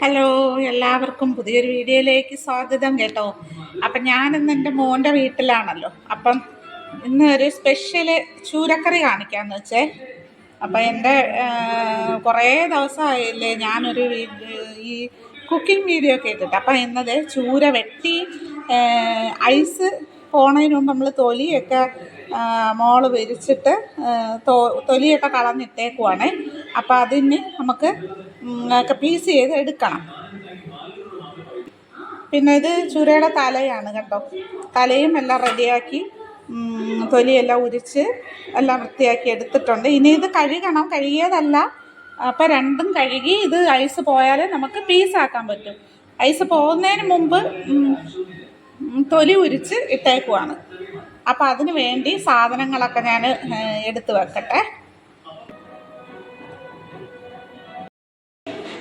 Hello എല്ലാവർക്കും പുതിയൊരു വീഡിയോയിലേക്ക് സ്വാഗതം കേട്ടോ. അപ്പം ഞാനിന്ന് എന്റെ മോന്റെ വീട്ടിലാണല്ലോ. അപ്പം ഇന്ന് ഒരു സ്പെഷ്യൽ ചൂരക്കറി കാണിക്കാമെന്ന് വെച്ചേ. അപ്പം എന്റെ കുറേ ദിവസമായില്ലേ ഞാനൊരു ഈ കുക്കിംഗ് വീഡിയോ ഒക്കെ ഇട്ടിട്ട്. അപ്പം ഇന്നത് ചൂര വെട്ടി ഐസ് പോണതിന് മുമ്പ് നമ്മൾ തൊലിയൊക്കെ മോൾ വിരിച്ചിട്ട് തൊലിയൊക്കെ കളഞ്ഞിട്ടേക്കുവാണേ. അപ്പം അതിന് നമുക്ക് പീസ് ചെയ്ത് എടുക്കണം. പിന്നെ ഇത് ചുരയുടെ തലയാണ് കേട്ടോ തലയും എല്ലാം റെഡിയാക്കി തൊലിയെല്ലാം ഉരിച്ച് എല്ലാം വൃത്തിയാക്കി എടുത്തിട്ടുണ്ട്. ഇനി ഇത് കഴുകണം. കഴുകിയതല്ല അപ്പോൾ രണ്ടും കഴുകി ഇത് ഐസ് പോയാൽ നമുക്ക് പീസാക്കാൻ പറ്റും. ഐസ് പോകുന്നതിന് മുമ്പ് തൊലി ഉരിച്ച് ഇട്ടേക്കുവാണ്. അപ്പോൾ അതിന് വേണ്ടി സാധനങ്ങളൊക്കെ ഞാൻ എടുത്ത് വെക്കട്ടെ.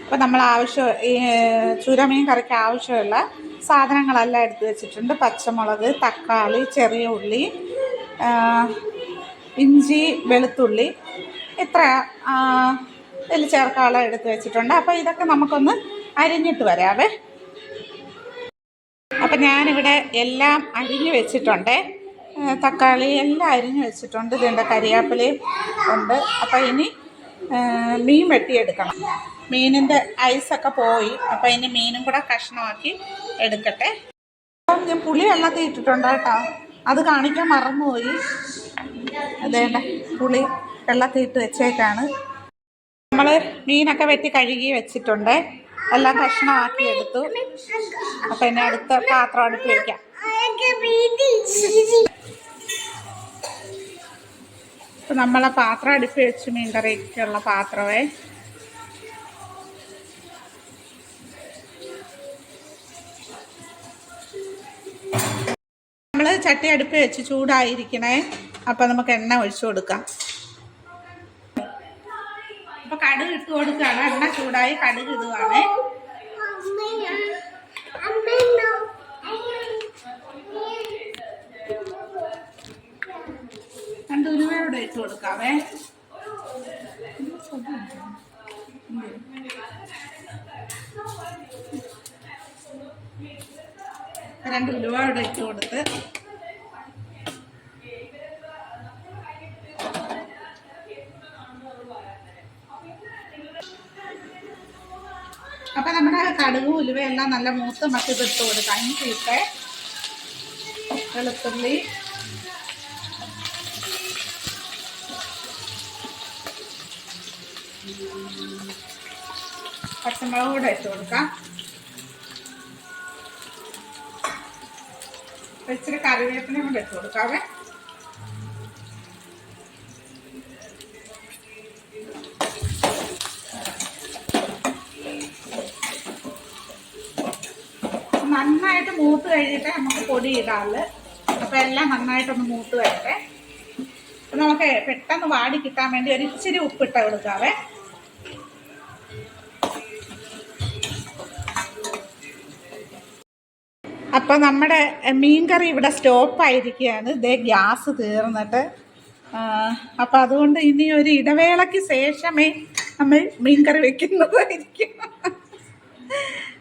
അപ്പോൾ നമ്മൾ ആവശ്യം ഈ ചുരമീൻ കറിക്ക് ആവശ്യമുള്ള സാധനങ്ങളെല്ലാം എടുത്ത് വെച്ചിട്ടുണ്ട്. പച്ചമുളക് തക്കാളി ചെറിയ ഉള്ളി ഇഞ്ചി വെളുത്തുള്ളി ഇത്ര ഇതിൽ ചേർക്കാളെ എടുത്ത് വെച്ചിട്ടുണ്ട്. അപ്പോൾ ഇതൊക്കെ നമുക്കൊന്ന് അരിഞ്ഞിട്ട് വരാവേ. അപ്പം ഞാനിവിടെ എല്ലാം അരിഞ്ഞു വെച്ചിട്ടുണ്ട്. തക്കാളി എല്ലാം അരിഞ്ഞു വെച്ചിട്ടുണ്ട്. ഇതിന്റെ കരിയാപ്പിലയും ഉണ്ട്. അപ്പം ഇനി മീൻ വെട്ടിയെടുക്കണം. മീനിന്റെ ഐസൊക്കെ പോയി. അപ്പം അതിന്റെ മീനും കൂടെ കഷ്ണമാക്കി എടുക്കട്ടെ. അപ്പം ഞാൻ പുളി വെള്ളത്തിൽ ഇട്ടിട്ടുണ്ട് കേട്ടോ. അത് കാണിക്കാൻ മറന്നുപോയി. അതേണ്ട പുളി വെള്ളത്തിൽ ഇട്ട് വെച്ചേക്കാണ്. നമ്മൾ മീനൊക്കെ വെട്ടി കഴുകി വെച്ചിട്ടുണ്ട്. എല്ലാം കഷ്ണമാക്കി എടുത്തു. അപ്പം എന്നെ അടുത്ത പാത്രം അടുപ്പ് വയ്ക്കാം നമ്മളെ പാത്രം അടുപ്പ് വെച്ച് മീൻ കറിക്കുള്ള പാത്രമേ. ചട്ടി അടുപ്പ് വെച്ച് ചൂടായിരിക്കണേ. അപ്പം നമുക്ക് എണ്ണ ഒഴിച്ചു കൊടുക്കാം. അപ്പൊ കടുക് ഇട്ട് കൊടുക്കുകയാണ്. എണ്ണ ചൂടായി കടുക് ഇടുവാണ്. രണ്ട് ഉലുവയോടെ ഇട്ട് കൊടുക്കാവേ. രണ്ട് ഉലുവയോടെ ഇട്ട് കൊടുത്ത് അപ്പൊ നമ്മുടെ കടുക് ഉലുവയെല്ലാം നല്ല മൂത്ത് മത്തി ഇട്ട് കൊടുക്കാം. ഇഞ്ചിട്ട് വെളുത്തുള്ളി. പച്ചമുളക് കൂടെ ഇട്ട് കൊടുക്കാം. ഇച്ചിരി കറിവേപ്പിലയും കൂടെ ഇട്ട് കൊടുക്കാവേ. നന്നായിട്ട് മൂത്ത് കഴിഞ്ഞിട്ട് നമുക്ക് പൊടി ഇടാറ് അപ്പം എല്ലാം നന്നായിട്ടൊന്ന് മൂത്ത് വരട്ടെ. അപ്പം നമുക്ക് പെട്ടെന്ന് വാടി കിട്ടാൻ വേണ്ടി ഒരു ഇച്ചിരി ഉപ്പിട്ട് കൊടുക്കാവേ. അപ്പം നമ്മുടെ മീൻകറി ഇവിടെ സ്റ്റോപ്പായിരിക്കുകയാണ്. ഇതേ ഗ്യാസ് തീർന്നിട്ട്. അപ്പം അതുകൊണ്ട് ഇനി ഒരു ഇടവേളയ്ക്ക് ശേഷമേ നമ്മൾ മീൻകറി വെക്കുന്നതായിരിക്കും.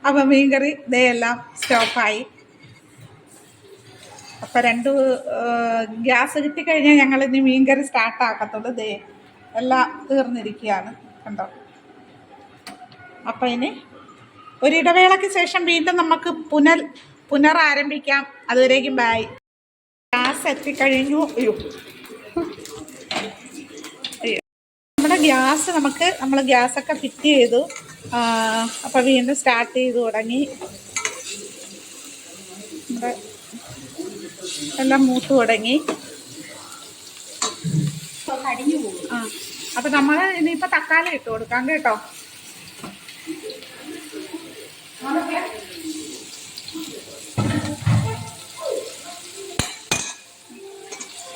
അപ്പം മീൻകറി ഇതെല്ലാം സ്റ്റോപ്പായി. അപ്പം രണ്ട് ഗ്യാസ് കിട്ടിക്കഴിഞ്ഞാൽ ഞങ്ങൾ ഇനി മീൻകറി സ്റ്റാർട്ടാക്കത്തുള്ളൂ ദേ എല്ലാം തീർന്നിരിക്കുകയാണ് കണ്ടോ? അപ്പം ഇനി ഒരു ഇടവേളയ്ക്ക് ശേഷം വീണ്ടും നമുക്ക് പുനർ പുനരാരംഭിക്കാം. അതുവരേക്കും ബായ് ഗ്യാസ് എത്തിക്കഴിഞ്ഞു. അയ്യോ. നമ്മുടെ ഗ്യാസ് നമുക്ക് നമ്മൾ ഗ്യാസൊക്കെ ഫിറ്റ് ചെയ്തു. അപ്പോൾ വീണ്ടും സ്റ്റാർട്ട് ചെയ്ത് തുടങ്ങി. എല്ലാം മൂത്ത് തുടങ്ങി. ആ അപ്പം നമ്മൾ ഇനിയിപ്പോൾ തക്കാളി ഇട്ട് കൊടുക്കാം കേട്ടോ.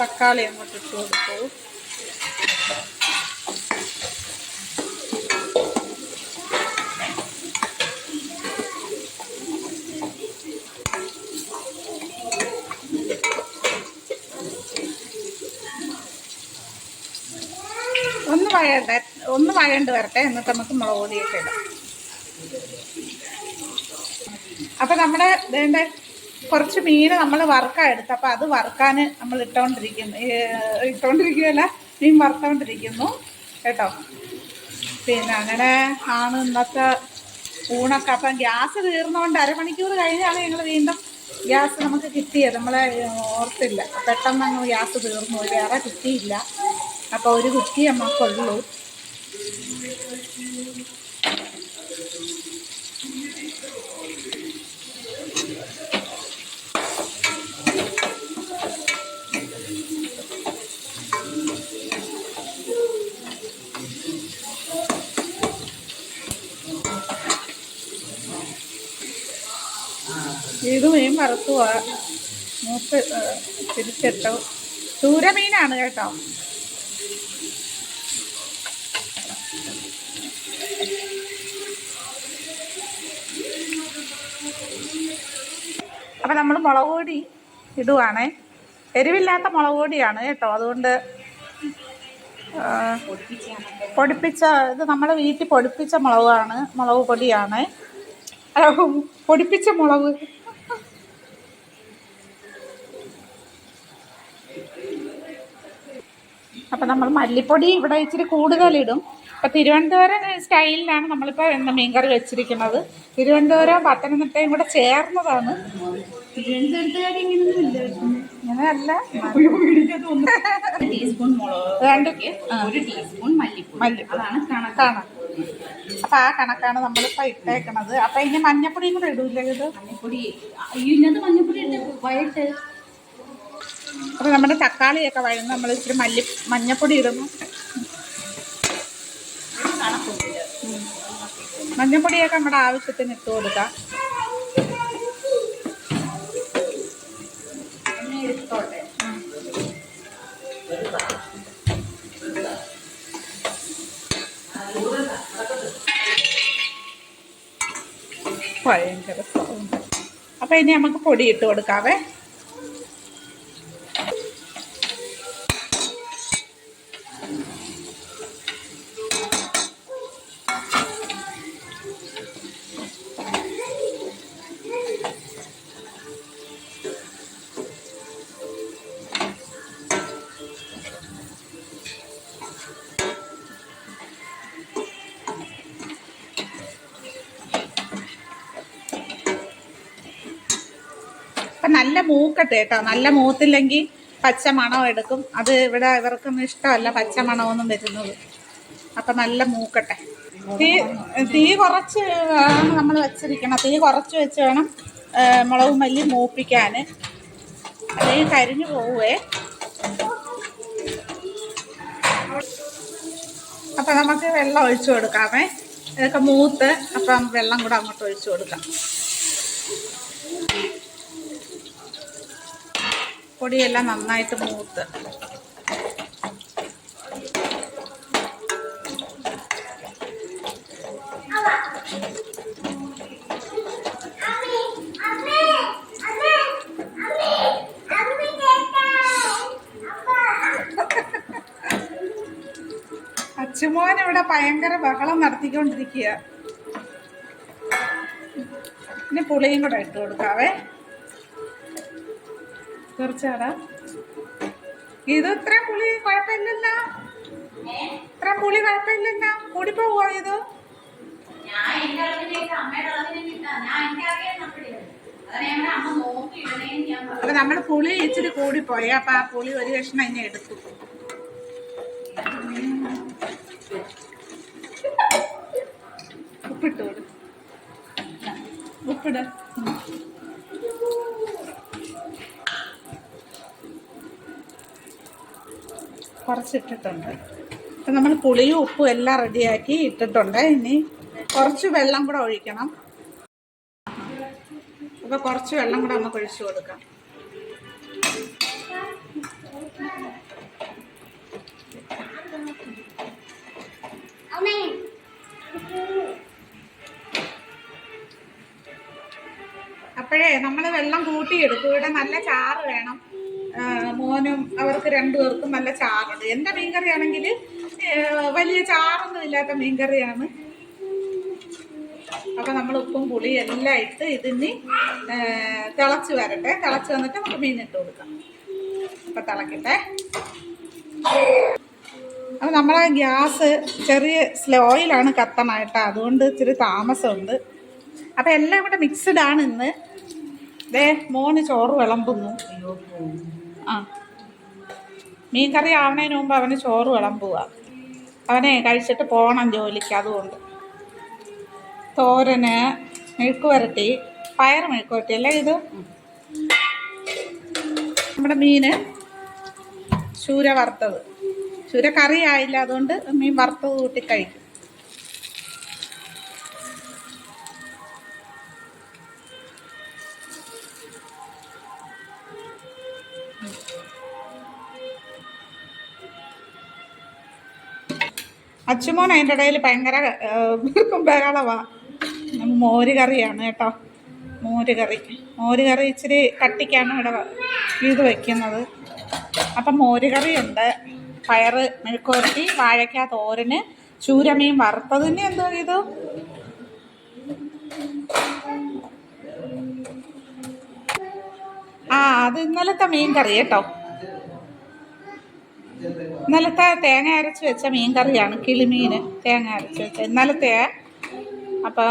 തക്കാളി അങ്ങോട്ട് ഇട്ട് കൊടുത്തു. ഒന്ന് വഴണ്ട വരട്ടെ എന്നിട്ട് നമുക്ക് മുളക് പൊടിയൊക്കെ ഇടാം. അപ്പം നമ്മുടെ വേണ്ട കുറച്ച് മീൻ നമ്മൾ വറുക്കാൻ എടുത്ത് അപ്പൊ അത് വറുക്കാൻ നമ്മൾ ഇട്ടുകൊണ്ടിരിക്കുന്നു ഇട്ടോണ്ടിരിക്കുകയല്ല മീൻ വറുത്തോണ്ടിരിക്കുന്നു. കേട്ടോ? പിന്നെ അങ്ങനെ ആണ് ഇന്നത്തെ ഊണൊക്കെ. അപ്പം ഗ്യാസ് തീർന്നുകൊണ്ട് അരമണിക്കൂർ കഴിഞ്ഞാണ് ഞങ്ങൾ വീണ്ടും ഗ്യാസ് നമുക്ക് കിട്ടിയത്. നമ്മളെ ഓർത്തില്ല. പെട്ടെന്ന് അങ്ങ് ഗ്യാസ് തീർന്നു. വേറെ കിട്ടിയില്ല. അപ്പോൾ ഒരു കുറ്റി നമുക്കുള്ളൂ ഇത് മീൻ വറുത്തുവാ മൂത്ത് തിരിച്ചിട്ടു ചൂരമീനാണ് കേട്ടോ. അപ്പം നമ്മൾ മുളക് പൊടി ഇടുവാണേ. എരിവില്ലാത്ത മുളക് പൊടിയാണ് കേട്ടോ. അതുകൊണ്ട് പൊടിപ്പിച്ച ഇത് നമ്മൾ വീട്ടിൽ പൊടിപ്പിച്ച മുളകാണ് മുളക് പൊടിയാണ്. പൊടിപ്പിച്ച മുളക് അപ്പം നമ്മൾ മല്ലിപ്പൊടി ഇവിടെ ഇച്ചിരി കൂടുതലിടും. അപ്പം തിരുവനന്തപുരം സ്റ്റൈലിലാണ് നമ്മളിപ്പോൾ എന്താ മീൻകറി വെച്ചിരിക്കുന്നത്. തിരുവനന്തപുരം പത്തനംതിട്ടയും കൂടെ ചേർന്നതാണ്. ടീസ്പൂൺ ടീസ്പൂൺ മല്ലിപ്പൊടി. കണക്കാണ്. നമ്മളിപ്പോ ആ കണക്കാണ് നമ്മളിപ്പോൾ ഇട്ടേക്കണത്. അപ്പൊ ഇനി മഞ്ഞപ്പൊടിയും കൂടെ ഇടൂല്ലേ ഇത്? മഞ്ഞപ്പൊടി. മഞ്ഞപ്പൊടി വൈകിട്ട് അപ്പം നമ്മുടെ തക്കാളിയൊക്കെ വഴന്ന് നമ്മൾ ഇച്ചിരി മല്ലി മഞ്ഞപ്പൊടി ഇടുന്നു. മഞ്ഞപ്പൊടിയൊക്കെ നമ്മുടെ ആവശ്യത്തിന് ഇട്ട് കൊടുക്കാം. ഭയങ്കര സൗണ്ട്. അപ്പം ഇനി നമുക്ക് പൊടി ഇട്ട് കൊടുക്കാവേ. അപ്പം നല്ല മൂക്കട്ടെ കേട്ടോ. നല്ല മൂത്തില്ലെങ്കിൽ പച്ച മണം എടുക്കും. അത് ഇവിടെ ഇവർക്കൊന്നും ഇഷ്ടമല്ല പച്ച മണമൊന്നും വരുന്നത്. അപ്പം നല്ല മൂക്കട്ടെ. തീ തീ കുറച്ച് ആണ് നമ്മൾ വെച്ചിരിക്കണം. തീ കുറച്ച് വെച്ച് വേണം മുളക് മല്ലി മൂപ്പിക്കാൻ. അല്ലെങ്കിൽ കരിഞ്ഞു പോവേ. അപ്പം നമുക്ക് വെള്ളം ഒഴിച്ചു കൊടുക്കാമേ. ഇതൊക്കെ മൂത്ത് അപ്പം വെള്ളം കൂടെ അങ്ങോട്ട് ഒഴിച്ചു കൊടുക്കാം. പൊടിയെല്ലാം നന്നായിട്ട് മൂത്ത്. അച്ചുമോൻ ഇവിടെ ഭയങ്കര ബഹളം നടത്തിക്കൊണ്ടിരിക്കുക ഇനി പുളിയും കൂടെ ഇട്ട് കൊടുക്കാവേ. തീർച്ചയാടാ ഇത് ഇത്ര പുളി കുഴപ്പമില്ലല്ലോ. ഇത്ര പുളി കുഴപ്പമില്ലല്ലോ. കൂടിപ്പോ പോവാ ഇത്. അപ്പൊ നമ്മുടെ പുളി ഇച്ചിരി കൂടിപ്പോയി. അപ്പൊ ആ പുളി ഒരു കഷ്ണം ഇനി എടുത്തു. ഉപ്പിട്ട് ഉപ്പിട്. കുറച്ചിട്ടിട്ടുണ്ട്. അപ്പം നമ്മൾ പുളിയും ഉപ്പും എല്ലാം റെഡിയാക്കി ഇട്ടിട്ടുണ്ട്. ഇനി കുറച്ച് വെള്ളം കൂടെ ഒഴിക്കണം. അപ്പോൾ കുറച്ച് വെള്ളം കൂടെ നമുക്ക് ഒഴിച്ചു കൊടുക്കാം. അപ്പോഴേ നമ്മൾ വെള്ളം കൂട്ടിയെടുക്കും. ഇവിടെ നല്ല ചാറ് വേണം. മോനും അവർക്ക് രണ്ടുപേർക്കും നല്ല ചാറുണ്ട്. എന്റെ മീൻകറി ആണെങ്കിൽ വലിയ ചാറൊന്നും ഇല്ലാത്ത മീൻകറിയാണ്. അപ്പം നമ്മൾ ഉപ്പും പുളി എല്ലാം ഇട്ട് ഇതിന് തിളച്ച് വരട്ടെ. തിളച്ച് വന്നിട്ട് നമുക്ക് മീൻ ഇട്ട് കൊടുക്കാം. അപ്പം തിളക്കട്ടെ. അപ്പം നമ്മളെ ഗ്യാസ് ചെറിയ സ്ലോയിലാണ് കത്തണായിട്ട് അതുകൊണ്ട് ഇച്ചിരി താമസമുണ്ട്. അപ്പം എല്ലാം കൂടെ മിക്സ്ഡ് ആണ് ഇന്ന്. ദേ മോന് ചോറ് വിളമ്പുന്നു. ആ. മീൻ കറി ആവണതിന് മുമ്പ് അവന് ചോറ് വിളമ്പുക. അവനെ കഴിച്ചിട്ട് പോകണം ജോലിക്ക് അതുകൊണ്ട്. തോരന് മെഴുക്ക് വരട്ടി പയർ മെഴുക്ക് വരട്ടി അല്ലേ ഇത്? നമ്മുടെ മീന് ചൂര വറുത്തത്. ചൂര കറി ആയില്ല അതുകൊണ്ട് മീൻ വറുത്തത് കൂട്ടി കഴിക്കും. അച്ചുമോൻ അതിന്റെ ഇടയിൽ ഭയങ്കര ബഹളവാ. മോര് കറിയാണ് കേട്ടോ. മോര് കറി മോര് കറി ഇച്ചിരി കട്ടിക്കാണ് ഇവിടെ ഇത് വയ്ക്കുന്നത് അപ്പം മോര് കറിയുണ്ട് പയറ് മെഴുക്കുവരട്ടി വാഴയ്ക്ക തോരന് ചൂരമീൻ വറുത്തതിന് എന്തോ ഇത്? ആ അത് ഇന്നലത്തെ മീൻ കറി കേട്ടോ. ഇന്നലത്തെ തേങ്ങ അരച്ച് വെച്ച മീൻ കറിയാണ് കിളിമീൻ തേങ്ങ അരച്ച് വെച്ച. ഇന്നലത്തെ അപ്പോൾ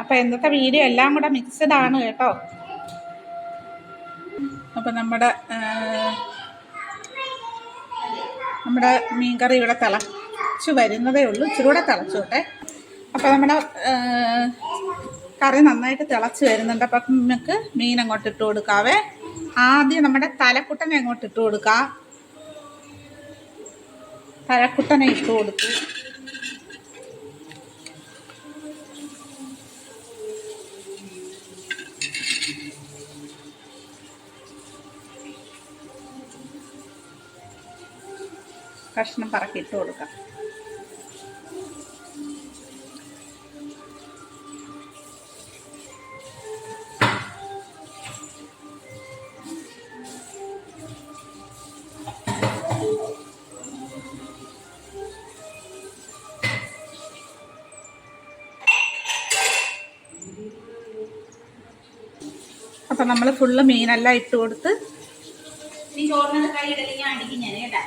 അപ്പൊ ഇന്നത്തെ വീഡിയോ എല്ലാം കൂടെ മിക്സഡ് ആണ് കേട്ടോ. അപ്പോൾ നമ്മുടെ നമ്മുടെ മീൻ കറി ഇവിടെ തിളച്ച് വരുന്നതേ ഉള്ളൂ. ഇച്ചിരി കൂടെ തിളച്ചോട്ടെ. അപ്പോൾ നമ്മുടെ കറി നന്നായിട്ട് തിളച്ച് വരുന്നുണ്ട്. അപ്പം നമുക്ക് മീൻ അങ്ങോട്ട് ഇട്ട് കൊടുക്കാവേ. ആദ്യം നമ്മുടെ തലക്കുട്ടനെ അങ്ങോട്ട് ഇട്ട് കൊടുക്കാം. തലക്കുട്ടനെ ഇട്ട് കൊടുത്തു. കഷ്ണം പറക്കിട്ട് കൊടുക്കാം. അപ്പം നമ്മൾ ഫുള്ള് മീനെല്ലാം ഇട്ട് കൊടുത്ത് നമ്മൾ കൈ അടിക്കും ഞാൻ കേട്ടാ?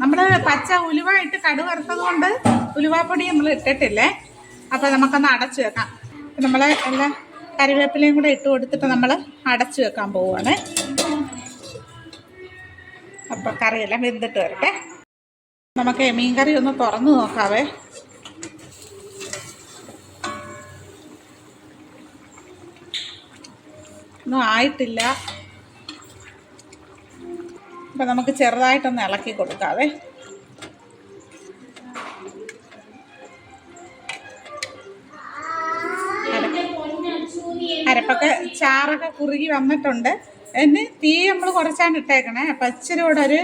നമ്മൾ പച്ച ഉലുവ ഇട്ട് കടുവ് വറുത്തത് കൊണ്ട് ഉലുവാപ്പൊടി നമ്മൾ ഇട്ടിട്ടില്ലേ? അപ്പോൾ നമുക്കൊന്ന് അടച്ചു വെക്കാം. നമ്മൾ എല്ലാ കറിവേപ്പിലയും കൂടെ ഇട്ട് കൊടുത്തിട്ട് നമ്മൾ അടച്ചു വെക്കാൻ പോവുകയാണ് അപ്പോൾ കറിയെല്ലാം വെന്തിട്ട് വരട്ടെ. നമുക്ക് മീൻ കറി ഒന്ന് തുറന്നു നോക്കാവേ. ഒന്നും ആയിട്ടില്ല. അപ്പം നമുക്ക് ചെറുതായിട്ടൊന്ന് ഇളക്കി കൊടുക്കാവേ. അരപ്പൊക്കെ ചാറൊക്കെ കുറുകി വന്നിട്ടുണ്ട്. അതിന് തീ നമ്മൾ കുറച്ചാണ് ഇട്ടേക്കണേ. അപ്പം ഇച്ചിരി കൂടെ ഒരു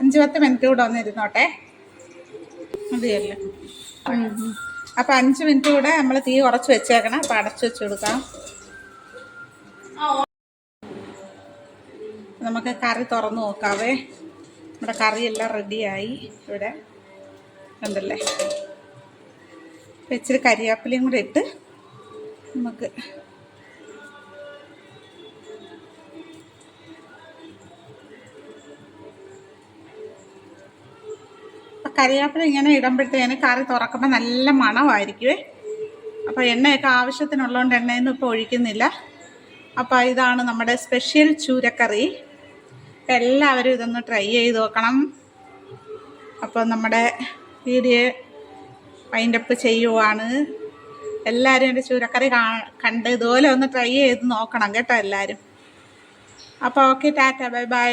അഞ്ച് പത്ത് മിനിറ്റ് കൂടെ ഒന്ന് ഇരുന്നോട്ടെ. മതിയല്ലോ. അപ്പം അഞ്ച് മിനിറ്റ് കൂടെ നമ്മൾ തീ കുറച്ച് വെച്ചേക്കണം. അപ്പം അടച്ചു വെച്ച് കൊടുക്കാം. നമുക്ക് കറി തുറന്ന് നോക്കാവേ. നമ്മുടെ കറിയെല്ലാം റെഡിയായി ഇവിടെ. ഉണ്ടല്ലേ ഇച്ചിരി കരിയാപ്പിലയും കൂടെ ഇട്ട് നമുക്ക് അപ്പം ഇങ്ങനെ ഇടുമ്പോഴത്തേന് കറി തുറക്കുമ്പോൾ നല്ല മണമായിരിക്കുമേ അപ്പോൾ എണ്ണയൊക്കെ ആവശ്യത്തിനുള്ളതുകൊണ്ട് എണ്ണയൊന്നും ഇപ്പോൾ ഒഴിക്കുന്നില്ല. അപ്പോൾ ഇതാണ് നമ്മുടെ സ്പെഷ്യൽ ചൂരക്കറി. എല്ലാവരും ഇതൊന്ന് ട്രൈ ചെയ്ത് നോക്കണം. അപ്പോൾ നമ്മുടെ വീഡിയോ വൈൻഡപ്പ് ചെയ്യുവാണ്. എല്ലാവരും എന്റെ ചൂരക്കറി കാ കണ്ട് ഇതുപോലെ ഒന്ന് ട്രൈ ചെയ്ത് നോക്കണം കേട്ടോ എല്ലാവരും അപ്പോൾ ഓക്കെ ടാറ്റ ബൈ ബൈ.